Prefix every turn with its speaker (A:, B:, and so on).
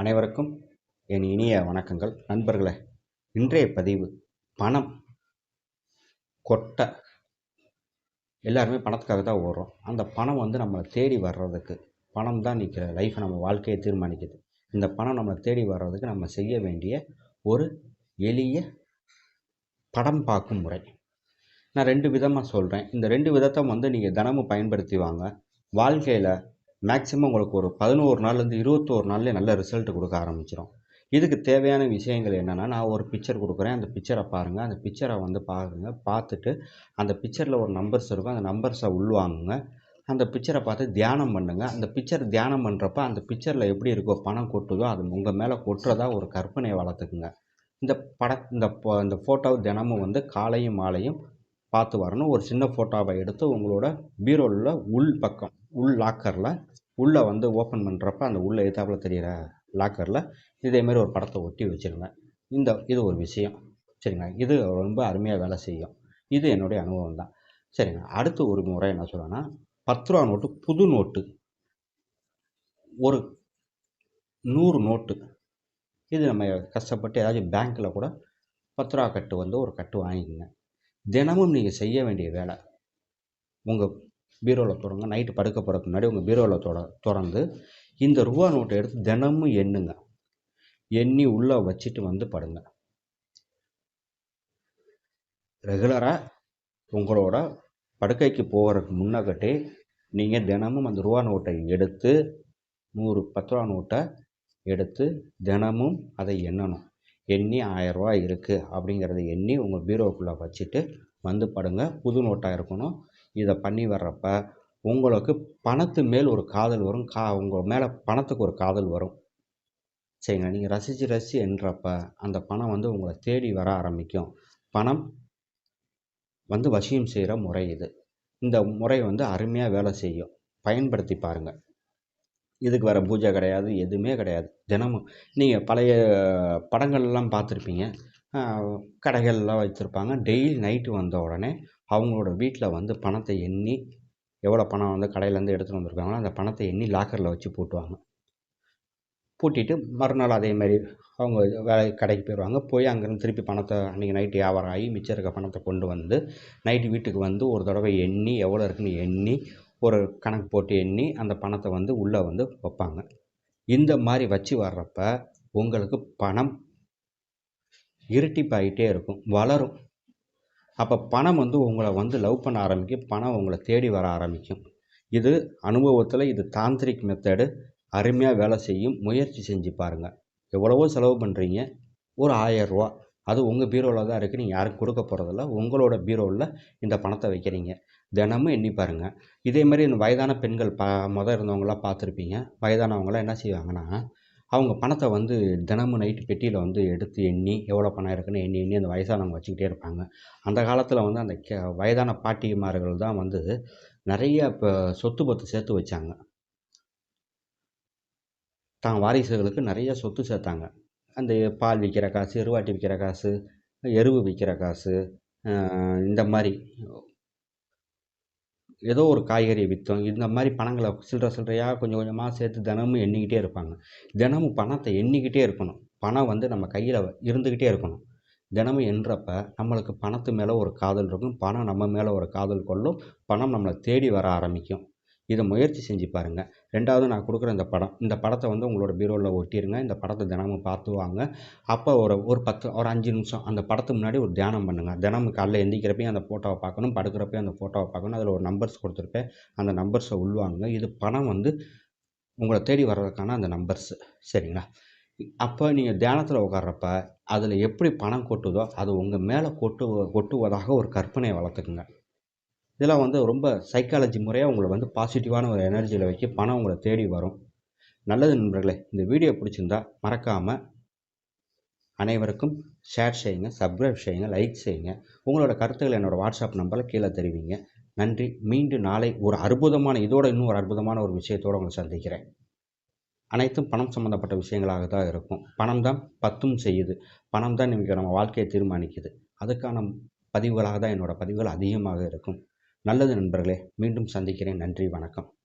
A: அனைவருக்கும் என் இனிய வணக்கங்கள். நண்பர்களே இன்றைய பதிவு பணம் கொட்டை. எல்லாருமே பணத்துக்காக தான் ஓடுறோம். அந்த பணம் வந்து நம்மளை தேடி வர்றதுக்கு பணம் தான் நிற்கிற லைஃப்பை நம்ம வாழ்க்கையை தீர்மானிக்குது. இந்த பணம் நம்மளை தேடி வர்றதுக்கு நம்ம செய்ய வேண்டிய ஒரு எளிய படம் பார்க்கும் முறை. நான் ரெண்டு விதமாக சொல்கிறேன் இந்த ரெண்டு விதத்தை வந்து நீங்கள் தினமும் பயன்படுத்தி வாங்க. வாழ்க்கையில் மேக்ஸிமம் உங்களுக்கு ஒரு பதினோரு நாள்லேருந்து இருபத்தோரு நாள்லேயே நல்ல ரிசல்ட் கொடுக்க ஆரம்பிச்சிடும் இதுக்கு தேவையான விஷயங்கள் என்னென்னா நான் ஒரு பிக்சர் கொடுக்குறேன். அந்த பிக்சரை பாருங்கள் அந்த பிக்சரை வந்து பாருங்கள் பார்த்துட்டு அந்த பிக்சரில் ஒரு நம்பர்ஸ் இருக்கும். அந்த நம்பர்ஸை உள்வாங்குங்க. அந்த பிக்சரை பார்த்து தியானம் பண்ணுங்கள் அந்த பிக்சர் தியானம் பண்ணுறப்ப அந்த பிக்சரில் எப்படி இருக்கோ பணம் கொட்டுதோ அது உங்கள் மேலே கொட்டுறதா ஒரு கற்பனையை வளர்த்துக்குங்க. இந்த பட இந்த இந்த ஃபோட்டோ தினமும் வந்து காலையும் மாலையும் பார்த்து வரணும். ஒரு சின்ன ஃபோட்டோவை எடுத்து உங்களோட பீரோவில் உள் பக்கம் உள் லாக்கரில் உள்ளே வந்து ஓப்பன் பண்ணுறப்ப அந்த உள்ளே எதாப்பில் தெரிகிற லாக்கரில் இதேமாரி ஒரு படத்தை ஒட்டி வச்சுருங்க. இந்த இது ஒரு விஷயம். சரிங்க இது ரொம்ப அருமையாக வேலை செய்யும். இது என்னுடைய அனுபவம் தான். சரிங்க. அடுத்து ஒரு முறை என்ன சொல்லுவேன்னா பத்து ரூபா நோட்டு புது நோட்டு. ஒரு நூறு நோட்டு. இது நம்ம கஷ்டப்பட்டு ஏதாச்சும் பேங்க்கில் கூட பத்து ரூபா கட்டு வந்து ஒரு கட்டு வாங்கிக்கோங்க. தினமும் நீங்கள் செய்ய வேண்டிய வேலை உங்கள் பீரோவில் தொடங்க நைட்டு படுக்க போகிறதுக்கு முன்னாடி உங்கள் பீரோவில் தொட திறந்து இந்த ரூபா நோட்டை எடுத்து தினமும் எண்ணுங்க. எண்ணி உள்ளே வச்சுட்டு வந்து படுங்க. ரெகுலராக உங்களோட படுக்கைக்கு போகிறதுக்கு முன்னகட்டே நீங்கள் தினமும் அந்த ரூபா நோட்டை எடுத்து நூறு பத்து ரூபா நோட்டை எடுத்து தினமும் அதை எண்ணணும். எண்ணி ஆயரூவா இருக்குது அப்படிங்கிறத எண்ணி உங்கள் பீரோக்குள்ளே வச்சுட்டு வந்து படுங்க. புது நோட்டாக இருக்கணும். இதை பண்ணி வர்றப்ப உங்களுக்கு பணத்து மேல் ஒரு காதல் வரும். கா உங்கள் மேலே பணத்துக்கு ஒரு காதல் வரும். சரிங்களா? நீங்கள் ரசித்து ரசித்து என்றப்ப அந்த பணம் வந்து உங்களை தேடி வர ஆரம்பிக்கும். பணம் வந்து வசியம் செய்கிற முறை இது. இந்த முறை வந்து அருமையாக வேலை செய்யும். பயன்படுத்தி பாருங்கள் இதுக்கு வேறு பூஜை கிடையாது எதுவுமே கிடையாது. தினமும். நீங்கள் பழைய படங்கள்லாம் பார்த்துருப்பீங்க. கடைகள்லாம் வச்சுருப்பாங்க டெய்லி நைட்டு வந்த உடனே அவங்களோட வீட்டில் வந்து பணத்தை எண்ணி எவ்வளோ பணம் வந்து கடையிலேருந்து எடுத்துகிட்டு வந்திருக்காங்களோ அந்த பணத்தை எண்ணி லாக்கரில் வச்சு பூட்டுவாங்க. பூட்டிட்டு மறுநாள் அதே மாதிரி அவங்க வேலை கடைக்கு போயிடுவாங்க. போய் அங்கேருந்து திருப்பி பணத்தை அன்றைக்கி நைட்டு வியாபாரம் ஆகி மிச்சம் இருக்க பணத்தை கொண்டு வந்து நைட்டு வீட்டுக்கு வந்து ஒரு தடவை எண்ணி எவ்வளோ இருக்குன்னு எண்ணி ஒரு கணக்கு போட்டு எண்ணி அந்த பணத்தை வந்து உள்ளே வந்து வைப்பாங்க. இந்த மாதிரி வச்சு வர்றப்ப உங்களுக்கு பணம் இருட்டிப்பாயிட்டே இருக்கும் வளரும். அப்போ பணம் வந்து உங்களை வந்து லவ் பண்ண ஆரம்பிக்கும் பணம் உங்களை தேடி வர ஆரம்பிக்கும். இது அனுபவத்தில் இது தாந்திரிக் மெத்தடு அருமையாக வேலை செய்யும். முயற்சி செஞ்சு பாருங்கள் எவ்வளவோ செலவு பண்ணுறீங்க ஒரு ஆயரூவா அது உங்கள் பீரோவில் தான் இருக்குது நீங்கள் யாருக்கும் கொடுக்க போகிறதில்ல உங்களோட பீரோவில் இந்த பணத்தை வைக்கிறீங்க. தினமும் எண்ணி பாருங்கள் இதே மாதிரி இந்த வயதான பெண்கள் ப மொதல் இருந்தவங்களாம் பார்த்துருப்பீங்க. வயதானவங்களாம் என்ன செய்வாங்கன்னா அவங்க பணத்தை வந்து தினமும் நைட்டு பெட்டியில் வந்து எடுத்து எண்ணி எவ்வளோ பணம் இருக்குன்னு எண்ணி எண்ணி அந்த வயசானவங்க வச்சுக்கிட்டே இருப்பாங்க. அந்த காலத்தில் வந்து அந்த கே வயதான பாட்டிமார்கள் தான் வந்து நிறைய இப்போ சொத்து பத்து சேர்த்து வச்சாங்க. தான் வாரிசுகளுக்கு நிறைய சொத்து சேர்த்தாங்க. அந்த பால் விற்கிற காசு எருவாட்டி விற்கிற காசு எருவு விற்கிற காசு இந்த மாதிரி. ஏதோ ஒரு காய்கறி விற்றோம் இந்த மாதிரி பணங்களை சில்லற சில்லறையாக கொஞ்சம் கொஞ்சமாக சேர்த்து தினமும் எண்ணிக்கிட்டே இருப்பாங்க. தினமும் பணத்தை எண்ணிக்கிட்டே இருக்கணும். பணம் வந்து நம்ம கையில் இருந்துக்கிட்டே இருக்கணும். தினமும் எண்ணுறப்ப நம்மளுக்கு பணத்து மேலே ஒரு காதல் இருக்கும். பணம் நம்ம மேலே ஒரு காதல் கொள்ளும். பணம் நம்மளை தேடி வர ஆரம்பிக்கும். இதை முயற்சி செஞ்சு பாருங்கள் ரெண்டாவது நான் கொடுக்குற இந்த படம் இந்த படத்தை வந்து உங்களோட பீரோவில் ஒட்டிடுங்க இந்த படத்தை தினமும் பார்த்து வாங்க. அப்போ ஒரு ஒரு பத்து ஒரு அஞ்சு நிமிஷம் அந்த படத்துக்கு முன்னாடி ஒரு தியானம் பண்ணுங்கள் தினமும் காலைல எந்திக்கிறப்பையும் அந்த ஃபோட்டோவை பார்க்கணும். படுக்கிறப்பையும் அந்த ஃபோட்டோவை பார்க்கணும். அதில் ஒரு நம்பர்ஸ் கொடுத்துருப்பேன். அந்த நம்பர்ஸை உள்வாங்க இது பணம் வந்து உங்களை தேடி வர்றதுக்கான அந்த நம்பர்ஸு சரிங்களா? அப்போ நீங்கள் தியானத்தில் உட்கார்றப்ப அதில் எப்படி பணம் கொட்டுதோ அது உங்கள் மேலே கொட்டு கொட்டுவதாக ஒரு கற்பனையை வளர்த்துக்குங்க. இதெல்லாம் வந்து ரொம்ப சைக்காலஜி முறையாக உங்களை வந்து பாசிட்டிவான ஒரு எனர்ஜியில் வைக்க பணம் உங்களை தேடி வரும். நல்லது நண்பர்களே இந்த வீடியோ பிடிச்சிருந்தா மறக்காமல் அனைவருக்கும் ஷேர் செய்யுங்க சப்ஸ்கிரைப் செய்யுங்க லைக் செய்யுங்க. உங்களோட கருத்துக்களை என்னோடய வாட்ஸ்அப் நம்பரில் கீழே தெரிவிங்க. நன்றி. மீண்டும் நாளை ஒரு அற்புதமான இதோட இன்னும் ஒரு அற்புதமான ஒரு விஷயத்தோடு உங்களை சந்திக்கிறேன். அனைத்தும் பணம் சம்மந்தப்பட்ட விஷயங்களாக தான் இருக்கும். பணம் தான் பத்தும் செய்யுது. பணம் தான் இன்றைக்கி நம்ம வாழ்க்கையை தீர்மானிக்குது. அதுக்கான பதிவுகளாக தான் என்னோடய பதிவுகள் அதிகமாக இருக்கும். நல்லது நண்பர்களே மீண்டும் சந்திக்கிறேன். நன்றி வணக்கம்.